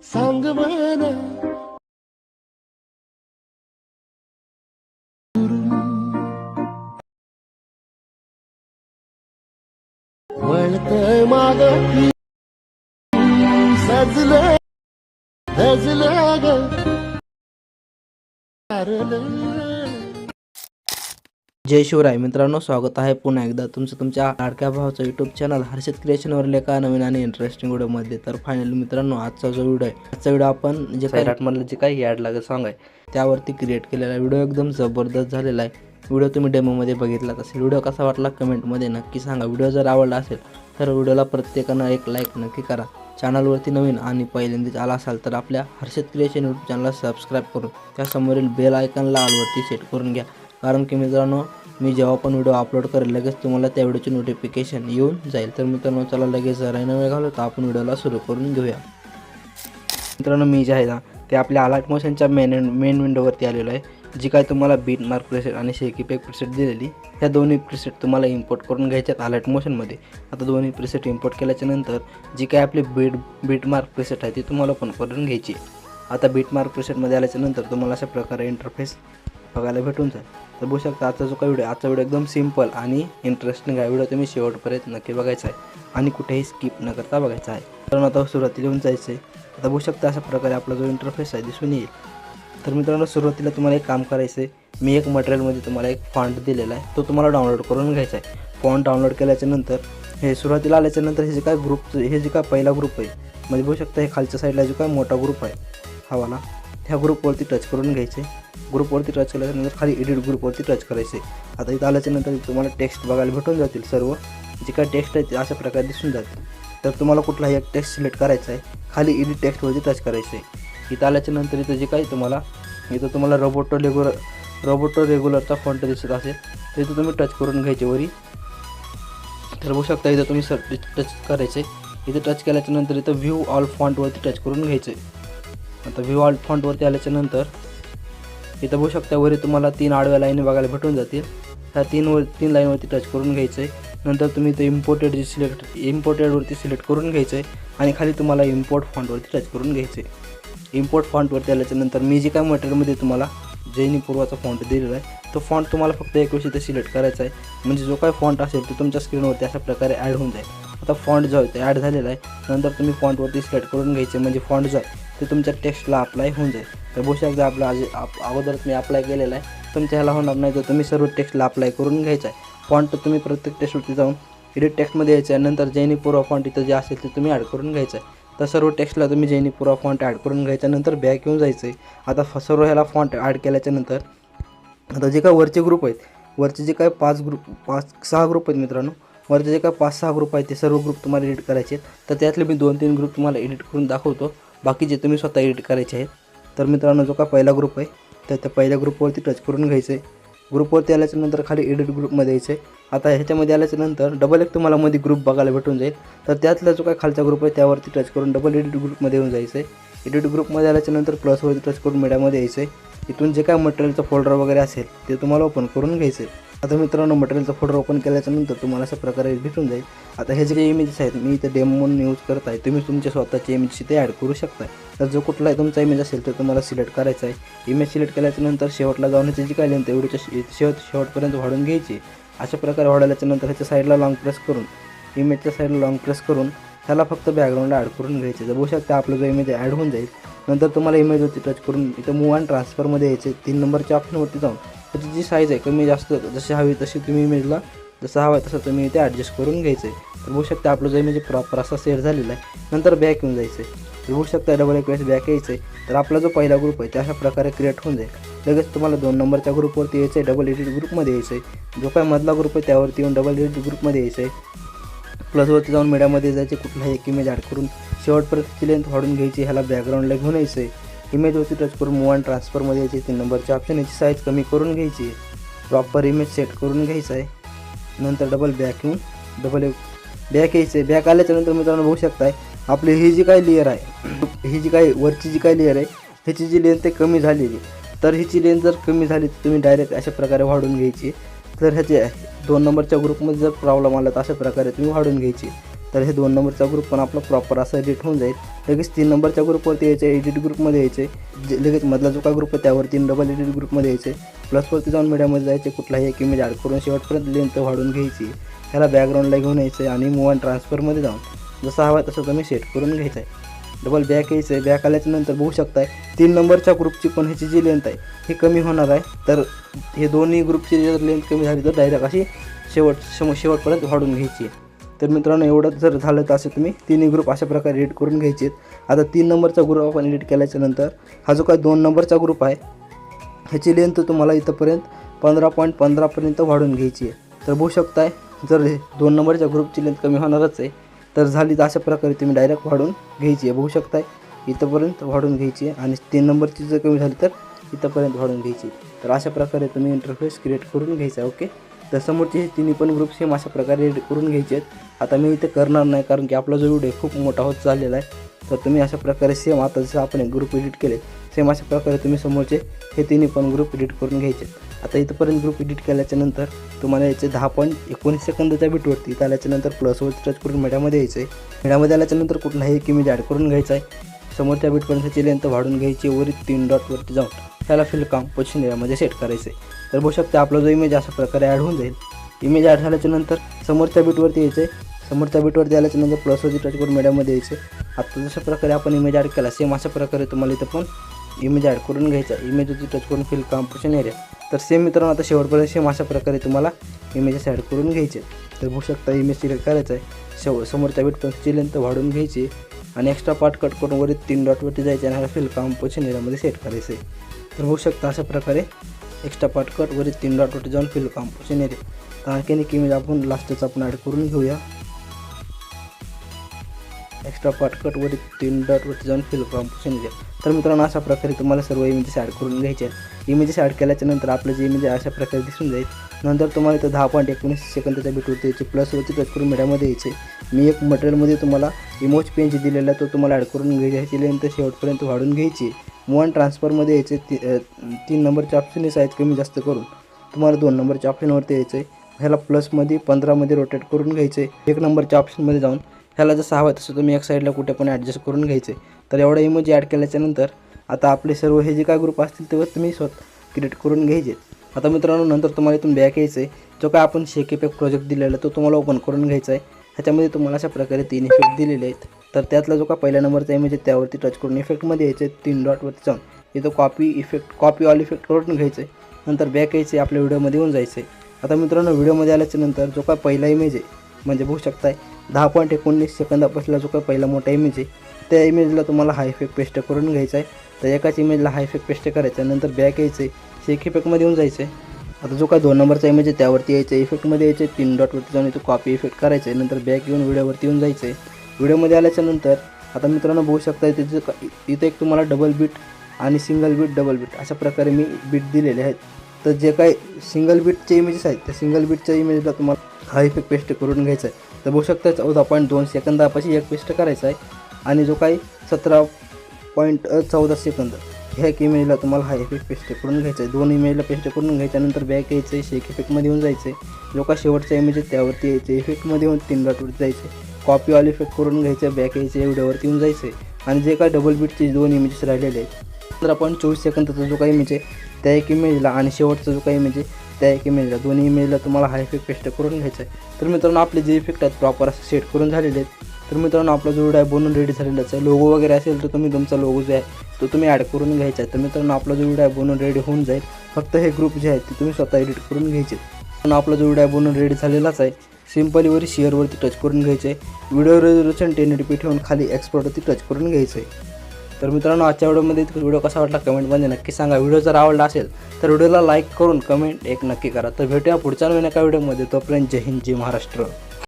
sandım öyle Vuelta maga Sazla Sazla Arılır जय शिवराय. मित्रांनो स्वागत आहे पुन्हा एकदा तुमचं तुमच्या लाडक्या भावाचं यूट्यूब चॅनल हर्षद क्रिएशनवरील एका नवीन आणि इंटरेस्टिंग व्हिडिओमध्ये. तर फायनली मित्रांनो आजचा जो व्हिडिओ आहे आजचा व्हिडिओ आपण जे काही जे काही ॲड लागेल सॉंग आहे त्यावरती क्रिएट केलेला व्हिडिओ एकदम जबरदस्त झालेला आहे. व्हिडिओ तुम्ही डेमोमध्ये बघितलाच असेल. व्हिडिओ कसा वाटला कमेंटमध्ये नक्की सांगा. व्हिडिओ जर आवडला असेल तर व्हिडिओला प्रत्येकानं एक लाईक नक्की करा. चॅनलवरती नवीन आणि पहिल्यांदाच आला असाल तर आपल्या हर्षद क्रिएशन यूट्यूब चॅनलला सबस्क्राईब करून त्यासमोरील बेल आयकनला ऑलवरती सेट करून घ्या. कारण की मित्रांनो मी जेव्हा पण व्हिडिओ अपलोड करेल लगेच तुम्हाला त्या व्हिडिओचे नोटिफिकेशन येऊन जाईल. तर मित्रांनो चला लगेच जरा वेळ घालू तर आपण व्हिडिओला सुरू करून घेऊया. मित्रांनो मी जे आहे ना ते आपल्या अलर्ट मोशनच्या मेन मेन विंडोवरती आलेलो आहे जी काय तुम्हाला बीट मार्क प्रेसेट आणि शेकी पेक प्रिसेट दिलेली ह्या दोन्ही प्रिसेट तुम्हाला इम्पोर्ट करून घ्यायच्यात अलर्ट मोशनमध्ये आता दोन्ही प्रिसेट इम्पोर्ट केल्याच्यानंतर जी काय आपली बीट बीट मार्क प्रिसेट आहे ती तुम्हाला पण करून घ्यायची आता बीट मार्क प्रिसेटमध्ये आल्याच्यानंतर तुम्हाला अशा प्रकारे इंटरफेस बघायला भेटून जाईल. तर बघू शकता आजचा जो काही व्हिडिओ आजचा व्हिडिओ एकदम सिंपल आणि इंटरेस्टिंग आहे. व्हिडिओ तुम्ही शेवटपर्यंत नक्की बघायचा आहे. आणि कुठेही स्किप न करता बघायचा आहे. कारण आता सुरुवातीला येऊन जायचं आहे आता बघू शकता अशा प्रकारे आपला जो इंटरफेस आहे दिसून येईल. तर मित्रांनो सुरुवातीला तुम्हाला एक काम करायचं आहे मी एक मटेरियलमध्ये तुम्हाला एक फॉन्ट दिलेला आहे. तो तुम्हाला डाउनलोड करून घ्यायचा आहे. फॉन्ट डाउनलोड केल्याच्यानंतर हे सुरुवातीला आल्याच्यानंतर हे जे काय ग्रुप हे जे काय पहिला ग्रुप आहे. म्हणजे बघू शकता हे खालच्या साईडला जो काय मोठा ग्रुप आहे. हा वाला. ह्या ग्रुपवरती टच करून घ्यायचे. ग्रुपवरती टच केल्याच्यानंतर खाली एडिट ग्रुपवरती टच करायचे. आता इथं आल्याच्यानंतर तुम्हाला टेक्स्ट बघायला भेटून जातील सर्व. जे काय टेक्स्ट आहे ते अशा प्रकारे दिसून जातील. तर तुम्हाला कुठलाही एक टेक्स्ट सिलेक्ट करायचा आहे खाली एडिट टेक्स्टवरती टच करायचं आहे. इथं आल्याच्यानंतर इथं जे काही तुम्हाला इथं तुम्हाला रोबोटो रेग्युलर रोबोटो रेग्युलरचा फॉन्ट दिसत असेल तर इथं तुम्ही टच करून घ्यायचे वरी. तर बघू शकता इथं तुम्ही सर टच करायचे इथं टच केल्याच्यानंतर इथं व्ह्यू ऑल फॉन्टवरती टच करून घ्यायचे आता व्ह्यू फॉन्टवरती आल्याच्यानंतर इथं बघू शकता वरी तुम्हाला तीन आडव्या लाईन बघायला भेटून जातील. त्या तीनवर तीन लाईनवरती टच करून घ्यायचं आहे नंतर तुम्ही इथं इम्पोर्टेड जे सिलेक्ट इम्पोर्टेडवरती सिलेक्ट करून घ्यायचं आहे आणि खाली तुम्हाला इम्पोर्ट फॉन्टवरती टच करून घ्यायचं आहे इम्पोर्ट फॉन्टवरती आल्याच्यानंतर मी जे काय मटेरियलमध्ये तुम्हाला जैनी पूर्वाचा फॉन्ट दिलेला आहे तो फॉन्ट तुम्हाला फक्त एक वेळेस इथे सिलेक्ट करायचा आहे. म्हणजे जो काय फॉन्ट असेल तो तुमच्या स्क्रीनवरती अशा प्रकारे ॲड होऊन जाईल. आता फॉन्ट जो आहे ते ॲड झालेला आहे. नंतर तुम्ही फॉन्टवरती सिलेक्ट करून घ्यायचे म्हणजे फॉन्ट जो आहे ते तुमच्या टेक्स्टला अप्लाय होऊन जाईल. तर बघू शकता आपलं आज आप- अगोदरच मी अप्लाय केलेला आहे तुमच्या ह्याला होणार नाही तर तुम्ही सर्व टेक्स्टला अप्लाय करून घ्यायचा आहे. फॉन्ट तुम्ही प्रत्येक टेक्स्टवरती जाऊन एडिट टेक्स्टमध्ये यायचं आहे. नंतर जैनी पूर्वा फॉन्ट इथं जे असेल ते तुम्ही ॲड करून घ्यायचं आहे. तर सर्व टेक्स्टला तुम्ही जैनी पुरा फॉन्ट ॲड करून घ्यायच्या नंतर बॅक येऊन जायचं आहे आता सर्व ह्याला फॉन्ट ॲड केल्याच्यानंतर आता जे काय वरचे ग्रुप आहेत वरचे जे काय पाच ग्रुप पाच सहा ग्रुप आहेत मित्रांनो वरचे जे काय पाच सहा ग्रुप आहेत ते सर्व ग्रुप तुम्हाला एडिट करायचे आहेत. तर त्यातले मी दोन तीन ग्रुप तुम्हाला एडिट करून दाखवतो. बाकीचे तुम्ही स्वतः एडिट करायचे आहेत तर मित्रांनो जो काय पहिला ग्रुप आहे तर त्या पहिल्या ग्रुपवरती टच करून घ्यायचं. आहे ग्रुपवरती आल्याच्यानंतर खाली एडिट ग्रुपमध्ये यायचं. आहे आता ह्याच्यामध्ये आल्याच्यानंतर डबल एक तुम्हाला मध्ये ग्रुप बघायला भेटून जाईल. तर त्यातला जो काय खालचा ग्रुप आहे त्यावरती टच करून डबल एडिट ग्रुपमध्ये येऊन जायचं. आहे एडिट ग्रुपमध्ये आल्याच्यानंतर प्लसवरती टच करून मीडियामध्ये यायचं. आहे इथून जे काय मटेरियलचं फोल्डर वगैरे असेल ते तुम्हाला ओपन करून घ्यायचं. आहे आता मित्रांनो मटेरियलचं फोटो ओपन केल्याच्यानंतर तुम्हाला अशा प्रकारे भेटून जाईल. आता हे जे इमेजेस आहेत मी इथे डेमो म्हणून यूज करत आहे. तुम्ही तुमच्या स्वतःचे इमेज इथे ॲड करू शकता. तर जो कुठलाही तुमचा इमेज असेल तर तुम्हाला सिलेक्ट करायचा आहे. इमेज सिलेक्ट केल्याच्यानंतर शेवटला जाऊन जी काय लेंथ एवढीच्या शेवट शेवटपर्यंत वाढून घ्यायची. अशा प्रकारे वाढवल्याच्या नंतर ह्याच्या साईडला लॉंग प्रेस करून इमेजच्या साईडला लॉंग प्रेस करून त्याला फक्त बॅकग्राऊंडला ॲड करून घ्यायचे. तर बघू शकता आपलं जो इमेज ॲड होऊन जाईल. नंतर तुम्हाला इमेजवरती टच करून इथं मूव अँड ट्रान्सफरमध्ये यायचे. तीन नंबरच्या ऑप्शनवरती जाऊन त्याची जी साईज आहे कमी जास्त जशी हवी तशी तुम्ही इमेजला जसं हवं आहे तसं तुम्ही ते ॲडजस्ट करून घ्यायचं आहे तर बघू शकता आपलं जो इमेज प्रॉपर असा सेट झालेला आहे नंतर बॅक येऊन जायचं आहे तर बघू शकता डबल एक वेळेस बॅक यायचं आहे तर आपला जो पहिला ग्रुप आहे ते अशा प्रकारे क्रिएट होऊन जाईल. लगेच तुम्हाला दोन नंबरच्या ग्रुपवरती यायचं आहे डबल एडिट ग्रुपमध्ये यायचं आहे जो काय मधला ग्रुप आहे त्यावरती येऊन डबल एडिट ग्रुपमध्ये यायचं आहे प्लसवरती जाऊन मीडियामध्ये जायचे कुठलाही एक इमेज ॲड करून शेवटपर्यंत लेंथ वाढून घ्यायची ह्याला बॅकग्राऊंडला घेऊन यायचं आहे इमेजवरती टच करून मूव अँड ट्रान्सफरमध्ये यायचे. तीन नंबरचे ऑप्शन याची साईज कमी करून घ्यायची. आहे प्रॉपर इमेज सेट करून घ्यायचं आहे. नंतर डबल बॅक येऊन डबल एक बॅक यायचं. आहे बॅक आल्याच्यानंतर मित्रांनो बघू शकताय आपली ही जी काही लेअर आहे ही जी काही वरची जी काही लेअर आहे ह्याची जी लेंथ आहे कमी झालेली. तर हिची लेंथ जर कमी झाली तर तुम्ही डायरेक्ट अशा प्रकारे वाढून घ्यायची. तर ह्याचे दोन नंबरच्या ग्रुपमध्ये जर प्रॉब्लेम आला तर अशा प्रकारे तुम्ही वाढून घ्यायची. तर हे दोन नंबरचा ग्रुप पण आपला प्रॉपर असा एडिट होऊन जाईल. लगेच तीन नंबरच्या ग्रुपवरती यायचे एडिट ग्रुपमध्ये यायचे जे लगेच मधला जो का ग्रुप आहे त्यावरती डबल एडिट ग्रुपमध्ये यायचे. प्लसवरती जाऊन मीडियामध्ये जायचे कुठलाही एक इमेज ॲड करून शेवटपर्यंत लेंथ वाढून घ्यायची. त्याला बॅकग्राऊंडला घेऊन यायचं आणि मूव अँड ट्रान्सफरमध्ये जाऊन. जसं हवा तसं तुम्ही सेट करून घ्यायचं आहे डबल बॅक यायचं आहे बॅक आल्याच्यानंतर बघू शकताय तीन नंबरच्या ग्रुपची पण ह्याची जी लेंथ आहे ही कमी होणार आहे. तर हे दोन्ही ग्रुपची जर लेंथ कमी झाली तर डायरेक्ट अशी शेवट शेवटपर्यंत वाढून घ्यायची आहे. तर मित्रांनो एवढं जर झालं तर असं तुम्ही तिन्ही ग्रुप अशा प्रकारे एडिट करून घ्यायचे आहेत. आता तीन नंबरचा ग्रुप आपण एडिट केल्याच्यानंतर हा जो काय दोन नंबरचा ग्रुप आहे ह्याची लेंथ तुम्हाला इथंपर्यंत पंधरा पॉईंट पंधरापर्यंत वाढून घ्यायची आहे. तर बघू शकताय जर दोन नंबरच्या ग्रुपची लेंथ कमी होणारच आहे तर झाली तर अशा प्रकारे तुम्ही डायरेक्ट वाढून घ्यायची आहे. बघू शकताय इथंपर्यंत वाढून घ्यायची आहे आणि तीन नंबरची जर कमी झाली तर इथंपर्यंत वाढून घ्यायची तर अशा प्रकारे तुम्ही इंटरफेस क्रिएट करून घ्यायचा ओके तर समोरचे हे तिन्ही पण ग्रुप सेम अशा प्रकारे एडिट करून घ्यायचे आहेत. आता मी इथे करणार नाही कारण की आपला जो व्हिडिओ खूप मोठा होत चाललेला आहे. तर तुम्ही अशा प्रकारे सेम आता जसं आपण एक ग्रुप एडिट केले सेम अशा प्रकारे तुम्ही समोरचे हे तिन्ही पण ग्रुप एडिट करून घ्यायचे आता इथंपर्यंत ग्रुप एडिट केल्याच्यानंतर तुम्हाला याचे दहा पॉईंट एकोणीस सेकंदाच्या बीटवरती इथं आल्याच्यानंतर प्लसवर टच करून मीडियामध्ये यायचं आहे मीडियामध्ये आल्याच्यानंतर कुठलाही एक इमेज ॲड करून घ्यायचा आहे. समोरच्या बीटपर्यंतची लेंथ वाढून घ्यायची वरी तीन डॉटवरती जाऊन त्याला फिल काम पोझिशन एरियामध्ये सेट करायचं आहे तर बघू शकता आपला जो इमेज अशा प्रकारे ॲड होऊन जाईल. इमेज ॲड झाल्याच्यानंतर समोरच्या बीटवरती यायचं आहे समोरच्या बीटवरती आल्याच्यानंतर प्लसवरती टच करून मीडियामध्ये यायचं आता जशा प्रकारे आपण इमेज ॲड केला सेम अशा प्रकारे तुम्हाला इथं पण इमेज ॲड करून घ्यायचा. इमेजवरती टच करून फिल कॉम्पिटिशन एरिया तर सेम मित्रांनो आता शेवटपर्यंत सेम अशा प्रकारे तुम्हाला इमेजेस ॲड करून घ्यायचे. तर बघू शकता इमेज सिलेक्ट करायचं आहे. शेव समोरच्या बीटपर्यंतची लेंथ वाढून घ्यायची. आणि एक्स्ट्रा पार्ट कट करून वरील तीन डॉटवरती जायचे आणि फिल कॉम्पोजिशन एरियामध्ये सेट करायचं आहे तर बघू शकता अशा प्रकारे एक्स्ट्रा पार्ट कट वरील तीन डॉटवरती जाऊन फिल कॉम्पोजिशन एरिया तर आणखीन एक इमेज आपण लास्टच आपण ॲड करून घेऊया. एक्स्ट्रा पार्ट कट वरील तीन डॉटवरती जाऊन फिल कॉम्पोजिशन येते तर मित्रांनो अशा प्रकारे तुम्हाला सर्व इमेजेस ॲड करून घ्यायचे आहेत. इमेजेस ॲड केल्याच्यानंतर आपलं जे इमेज अशा प्रकारे दिसून जाईल. नंतर तुम्हाला इथं दहा पॉईंट एकोणीस सेकंदाच्या बिटवरती यायचे प्लसवरती टच करून मीडियामध्ये यायचे मी एक मटेरियलमध्ये तुम्हाला इमोज पेन जे दिलेला आहे तो तुम्हाला ॲड करून घ्यायची ह्याची शेवटपर्यंत वाढून घ्यायची. वन ट्रान्सफरमध्ये यायचे ती तीन नंबरचे ऑप्शनच आहेत कमी जास्त करून. तुम्हाला दोन नंबरच्या ऑप्शनवरती यायचं आहे ह्याला प्लसमध्ये पंधरामध्ये रोटेट करून घ्यायचे एक नंबरच्या ऑप्शनमध्ये जाऊन ह्याला जसं हवं तसं तुम्ही एक साईडला कुठे पण ॲडजस्ट करून घ्यायचे तर एवढा इमोजी ॲड केल्याच्यानंतर आता आपले सर्व हे जे काय ग्रुप असतील तेव्हा तुम्ही स्वतः क्रिएट करून घ्यायचे आता मित्रांनो नंतर तुम्हाला इथून बॅक यायचं आहे जो काय आपण शेकेपॅक प्रोजेक्ट दिलेला आहे तो तुम्हाला ओपन करून घ्यायचा आहे. ह्याच्यामध्ये तुम्हाला अशा प्रकारे तीन इफेक्ट दिलेले आहेत. तर त्यातला जो का पहिल्या नंबरचा इमेज आहे त्यावरती टच करून इफेक्टमध्ये यायचं आहे तीन डॉटवरती जाऊन. इथं copy effect copy all effect करून घ्यायचं आहे. नंतर बॅक यायचं आहे आपल्या व्हिडिओमध्ये येऊन जायचं आहे आता मित्रांनो व्हिडिओमध्ये आल्याच्यानंतर जो काय पहिला इमेज आहे म्हणजे बघू शकताय दहा पॉईंट एकोणीस सेकंदापासला जो काय पहिला मोठा इमेज आहे त्या इमेजला तुम्हाला हा इफेक्ट पेस्ट करून घ्यायचा आहे. तर एकाच इमेजला हा इफेक्ट पेस्ट करायचा आहे. नंतर बॅक यायचं आहे शेक इफेक्टमध्ये येऊन जायचं आहे आता जो काय दोन नंबरचा इमेज आहे त्यावरती यायचं आहे इफेक्टमध्ये यायचं आहे तीन डॉटवरती जाऊन इथं कॉपी इफेक्ट करायचं आहे नंतर बॅक येऊन व्हिडिओवरती येऊन जायचं आहे व्हिडिओमध्ये आल्याच्यानंतर आता मित्रांनो बघू शकता इथे जे इथं एक तुम्हाला डबल बीट आणि सिंगल बीट डबल बीट अशा प्रकारे मी बीट दिलेले आहेत. तर जे काही सिंगल बीटचे इमेजेस आहेत त्या सिंगल बीटच्या इमेजला तुम्हाला हा इफेक्ट पेस्ट करून घ्यायचा आहे तर बघू शकता चौदा पॉईंट दोन सेकंदापाशी एक पेस्ट करायचा आहे आणि जो काही सतरा पॉईंट चौदा सेकंद ह्या एक इमेजला तुम्हाला हा इफेक्ट पेस्ट करून घ्यायचा आहे. दोन इमेलला पेस्ट करून घ्यायच्यानंतर बॅक यायचं आहे. शेक इफेक्टमध्ये येऊन जायचं आहे. जो का शेवटचा इमेज आहे त्यावरती यायचं इफेक्टमध्ये येऊन तीन डॉटवरती जायचं कॉपी ऑल इफेक्ट करून घ्यायचं बॅक यायचं एवढ्यावरती येऊन जायचं आहे. आणि जे काय डबल बीटचे दोन इमेजेस राहिलेले आहेत. तर आपण चोवीस सेकंदाचा जो काही इमेज आहे त्या एक इमेजला आणि शेवटचा जो काही इमेज आहे त्या एक इमेजला दोन्ही इमेजला तुम्हाला हा इफेक्ट पेस्ट करून घ्यायचा आहे. तर मित्रांनो आपले जे इफेक्ट आहेत प्रॉपर असं सेट करून झालेले आहेत. तर मित्रांनो आपला जो व्हिडिओ आहे बनून रेडी झालेलाच आहे. लोगो वगैरे असेल तर तुम्ही तुमचा लोगो जो आहे तो तुम्ही ॲड करून घ्यायचा आहे. तर मित्रांनो आपला जो व्हिडिओ आहे बनून रेडी होऊन जाईल. फक्त हे ग्रुप जे आहे ते तुम्ही स्वतः एडिट करून घ्यायचे. पण आपला जो व्हिडिओ आहे बनून रेडी झालेलाच आहे सिम्पलीवरी शेअरवरती टच करून घ्यायचं. आहे video resolution ten eighty P ठेवून खाली एक्सपर्टवरती टच करून घ्यायचं. आहे तर मित्रांनो आजच्या व्हिडिओमध्ये व्हिडिओ कसा वाटला कमेंटमध्ये नक्की सांगा. व्हिडिओ जर आवडला असेल तर व्हिडिओला लाईक करून कमेंट एक नक्की करा. तर भेटूया पुढच्या नवीन एका व्हिडिओमध्ये तोपर्यंत जय हिंद जय महाराष्ट्र.